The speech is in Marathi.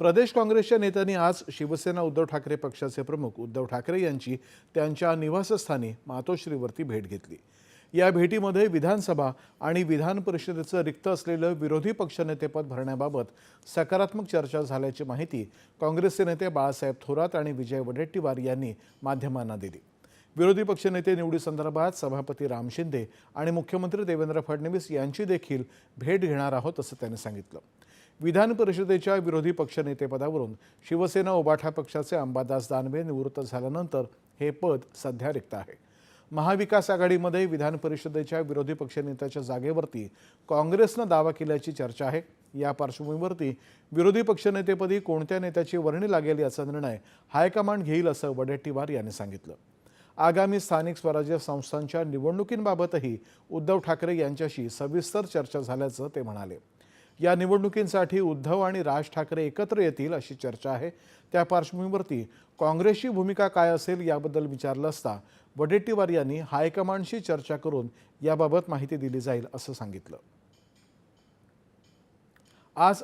प्रदेश काँग्रेसच्या नेत्यांनी आज शिवसेना उद्धव ठाकरे पक्षाचे प्रमुख उद्धव ठाकरे यांची त्यांच्या निवासस्थानी मातोश्रीवरती भेट घेतली. या भेटीमध्ये विधानसभा आणि विधान परिषदेचं रिक्त असलेलं विरोधी पक्षनेतेपद भरण्याबाबत सकारात्मक चर्चा झाल्याची माहिती काँग्रेसचे नेते बाळासाहेब थोरात आणि विजय वडेट्टीवार यांनी माध्यमांना दिली. विरोधी पक्षनेते निवडीसंदर्भात सभापती राम शिंदे आणि मुख्यमंत्री देवेंद्र फडणवीस यांची देखील भेट घेणार आहोत असं त्यांनी सांगितलं. विधान परिषदेच्या विरोधी पक्षनेतेपदावरून शिवसेना उबाठा पक्षाचे अंबादास दानवे निवृत्त झाल्यानंतर हे पद सध्या रिक्त आहे. महाविकास आघाडीमध्ये विधान परिषदेच्या विरोधी पक्षनेत्याच्या जागेवरती काँग्रेसनं दावा केल्याची चर्चा आहे. या पार्श्वभूमीवरती विरोधी पक्षनेतेपदी कोणत्या नेत्याची वर्णी लागेल याचा निर्णय हायकमांड घेईल असं वडेट्टीवार यांनी सांगितलं. आगामी स्थानिक स्वराज्य संस्थांच्या निवडणुकींबाबतही उद्धव ठाकरे यांच्याशी सविस्तर चर्चा झाल्याचं ते म्हणाले. या निवडणुकींसाठी उद्धव आणि राज ठाकरे एकत्र येतील अशी चर्चा आहे. त्या पार्श्वभूमीवरती काँग्रेसची भूमिका काय असेल याबद्दल विचारलं असता वडेट्टीवार यांनी हायकमांडशी चर्चा करून याबाबत माहिती दिली जाईल असं सांगितलं. आज